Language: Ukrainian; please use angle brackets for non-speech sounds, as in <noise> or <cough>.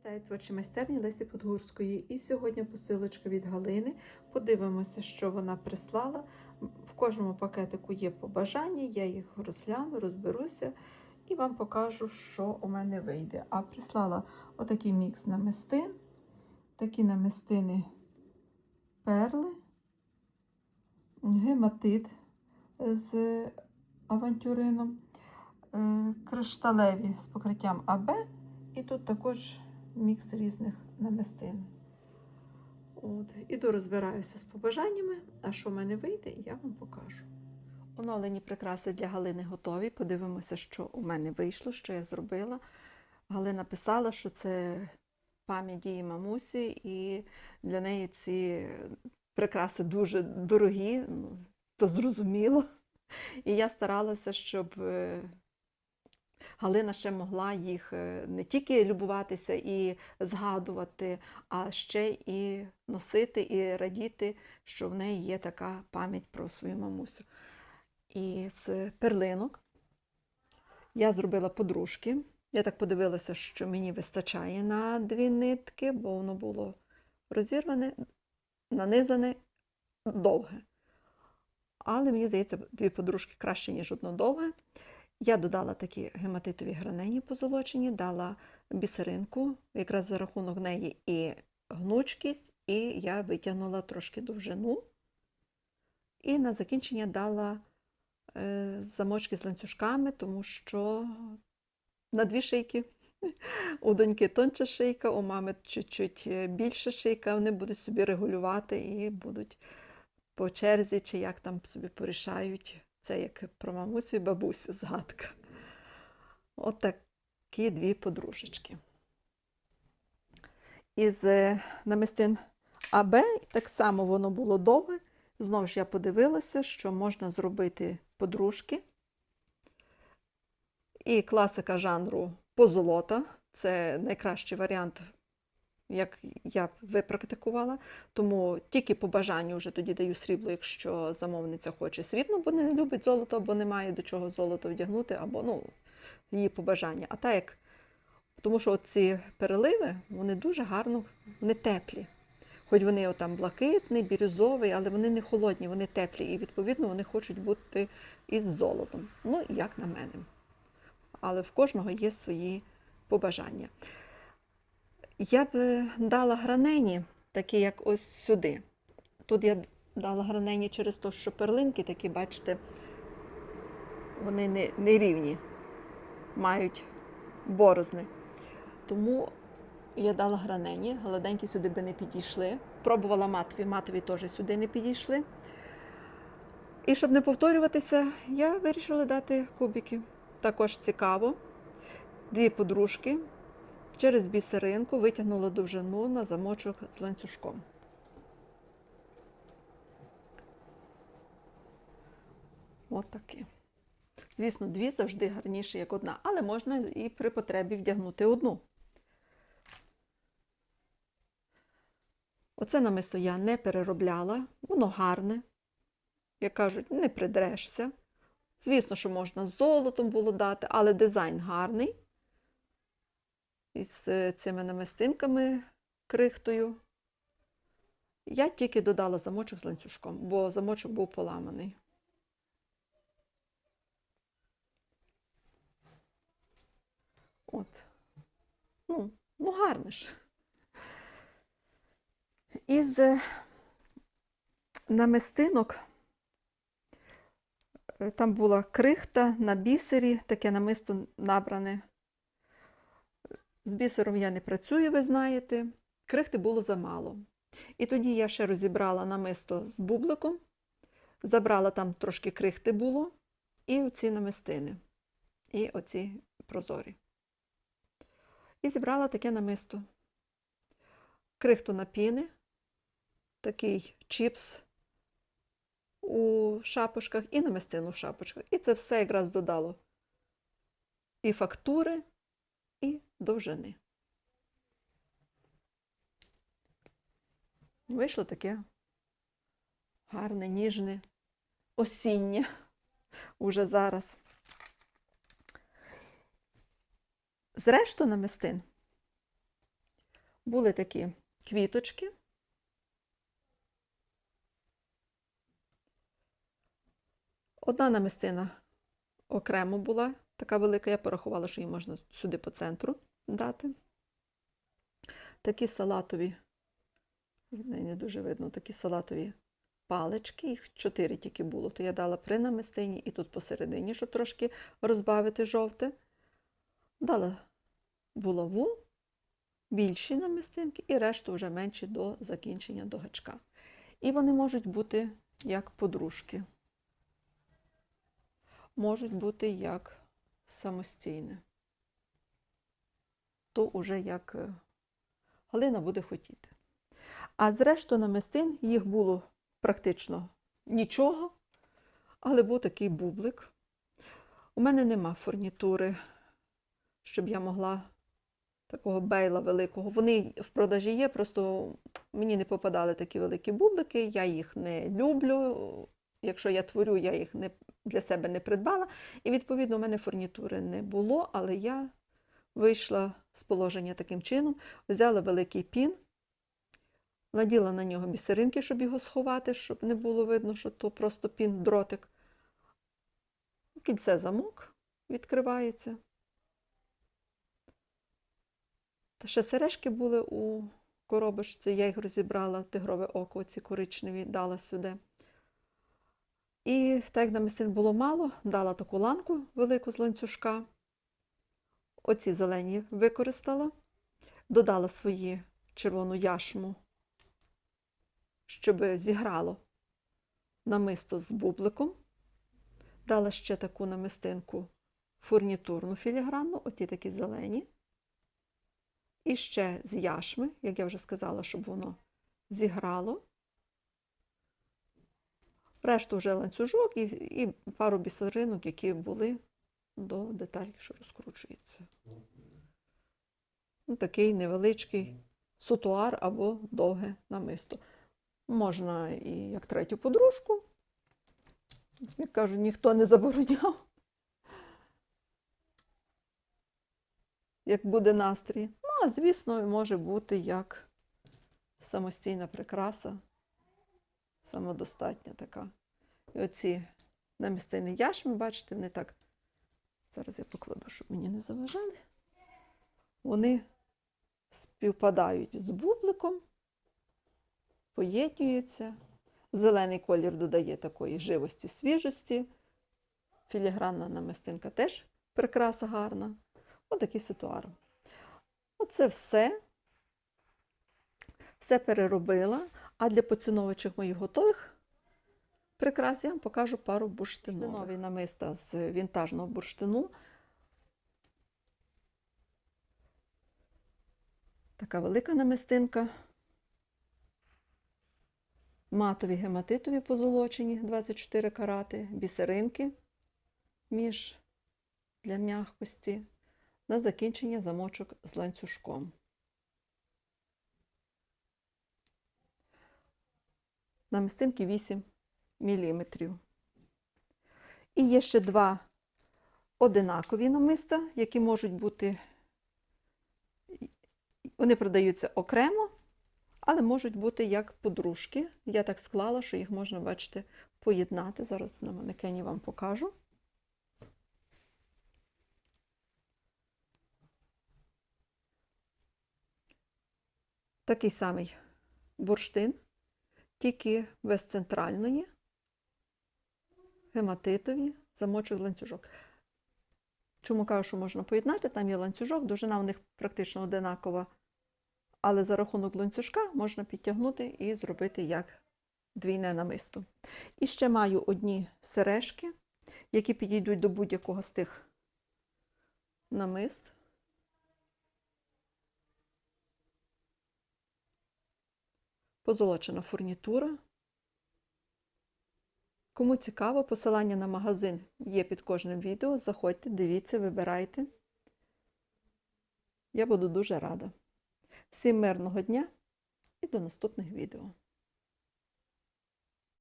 Вітаю творчі майстерні Лесі Подгурської. І сьогодні посилочка від Галини. Подивимося, що вона прислала. В кожному пакетику є побажання, я їх розгляну, розберуся і вам покажу, що у мене вийде. А прислала отакий мікс намистин, такі намистини перли, гематит з авантюрином, е, кришталеві з покриттям АБ. І тут також мікс різних намистин. От. Іду розбираюся з побажаннями, а що в мене вийде, я вам покажу. Оновлені прикраси для Галини готові. Подивимося, що у мене вийшло, що я зробила. Галина писала, що це пам'ять її мамусі, і для неї ці прикраси дуже дорогі, ну, то зрозуміло. І я старалася, щоб е, Галина ще могла їх е, не тільки любуватися і згадувати, а ще і носити, і радіти, що в неї є така пам'ять про свою мамусю. І з перлинок я зробила подружки. Я так подивилася, що мені вистачає на дві нитки, бо воно було розірване, нанизане довге. Але мені здається, дві подружки краще, ніж одно довге. Я додала такі гематитові гранені позолочені, дала бісеринку, якраз за рахунок неї і гнучкість, і я витягнула трошки довжину. І на закінчення дала е, замочки з ланцюжками, тому що на дві шийки. <laughs> У доньки тонча шийка, у мами чуть-чуть більша шийка, вони будуть собі регулювати і будуть по черзі, чи як там собі порішають. Це як про мамусю і бабусю згадка. От такі дві подружечки. Із е, намистин АБ так само воно було довге. Знову ж я подивилася, що можна зробити подружки. І класика жанру позолота. Це найкращий варіант, як я випрактикувала. Тому тільки по бажанню вже тоді даю срібло, якщо замовниця хоче срібло, бо не любить золото, або не має до чого золото вдягнути, або ну, її побажання. А так як, тому що ці переливи, вони дуже гарно, вони теплі. Хоч вони там блакитний, бірюзовий, але вони не холодні, вони теплі. І, відповідно, вони хочуть бути із золотом. Ну, як на мене. Але в кожного є свої побажання. Я б дала гранені, такі, як ось сюди. Тут я дала гранені через те, що перлинки такі, бачите, вони не, не рівні, мають борозни. Тому я дала гранені, гладенькі сюди би не підійшли. Пробувала матові, матові теж сюди не підійшли. І щоб не повторюватися, я вирішила дати кубики. Також цікаво. Дві подружки. Через бісеринку витягнула довжину на замочок з ланцюжком. От. Звісно, дві завжди гарніші, як одна, але можна і при потребі вдягнути одну. Оце намисто я не переробляла, воно гарне. Як кажуть, не придрешся. Звісно, що можна з золотом було дати, але дизайн гарний. Із цими намистинками крихтою. Я тільки додала замочок з ланцюжком, бо замочок був поламаний. От. Ну, ну гарне ж. Із е, намистинок е, там була крихта на бісері, таке намисто набране. З бісером я не працюю, ви знаєте. Крихти було замало. І тоді я ще розібрала намисто з бубликом, забрала там трошки крихти було, і оці намистини, і оці прозорі. І зібрала таке намисто. Крихту на піни, такий чіпс у шапочках і намистину в шапочках. І це все якраз додало і фактури, довжини. Вийшло таке гарне, ніжне, осіннє <laughs> уже зараз. Зрештою намистин були такі квіточки. Одна намистина окремо була, така велика, я порахувала, що її можна сюди по центру дати. Такі салатові, не дуже видно, такі салатові палички, їх чотири тільки було, то я дала при намистині і тут посередині, щоб трошки розбавити жовте. Дала булаву, більші намистинки і решту вже менші до закінчення до гачка. І вони можуть бути як подружки, можуть бути як самостійне. То уже як е, Галина буде хотіти. А зрештою намистин їх було практично нічого, але був такий бублик. У мене нема фурнітури, щоб я могла такого бейла великого. Вони в продажі є, просто мені не попадали такі великі бублики, я їх не люблю. Якщо я творю, я їх не, для себе не придбала. І, відповідно, у мене фурнітури не було, але я вийшла з положення таким чином, взяла великий пін, наділа на нього бісеринки, щоб його сховати, щоб не було видно, що то просто пін дротик. Кільце замок відкривається. Та ще сережки були у коробочці, я їх розібрала, тигрове око, ці коричневі, дала сюди. І так як на намистин було мало, дала таку ланку велику з ланцюжка. Оці зелені використала, додала свої червону яшму, щоб зіграло намисто з бубликом. Дала ще таку намистинку фурнітурну філігранну, оті такі зелені. І ще з яшми, як я вже сказала, щоб воно зіграло. Решту вже ланцюжок і, і пару бісеринок, які були до деталі, що розкручується. Ну, такий невеличкий сутуар або довге намисто. Можна і як третю подружку. Як кажу, ніхто не забороняв. Як буде настрій. Ну, а звісно, може бути як самостійна прикраса, самодостатня така. І оці намістини яшми, бачите, вони так. Зараз я покладу, щоб мені не заважали. Вони співпадають з бубликом, поєднуються. Зелений колір додає такої живості, свіжості. Філігранна намистинка теж прикраса гарна. Отакий ситуар. Оце все. Все переробила. А для поціновуючих моїх готових прикрас я вам покажу пару бурштинових. Нові намиста з вінтажного бурштину. Така велика намистинка. Матові гематитові позолочені 24 карати, бісеринки між для м'якості. На закінчення замочок з ланцюжком. Намистинки 8 мм. І є ще два одинакові намиста, які можуть бути, вони продаються окремо, але можуть бути як подружки. Я так склала, що їх можна, бачите, поєднати. Зараз на манекені вам покажу. Такий самий бурштин, тільки без центральної, гематитові, замочок ланцюжок. Чому кажу, що можна поєднати? Там є ланцюжок, довжина в них практично одинакова, але за рахунок ланцюжка можна підтягнути і зробити як двійне намисто. І ще маю одні сережки, які підійдуть до будь-якого з тих намист. Позолочена фурнітура. Кому цікаво, посилання на магазин є під кожним відео. Заходьте, дивіться, вибирайте. Я буду дуже рада. Всім мирного дня і до наступних відео.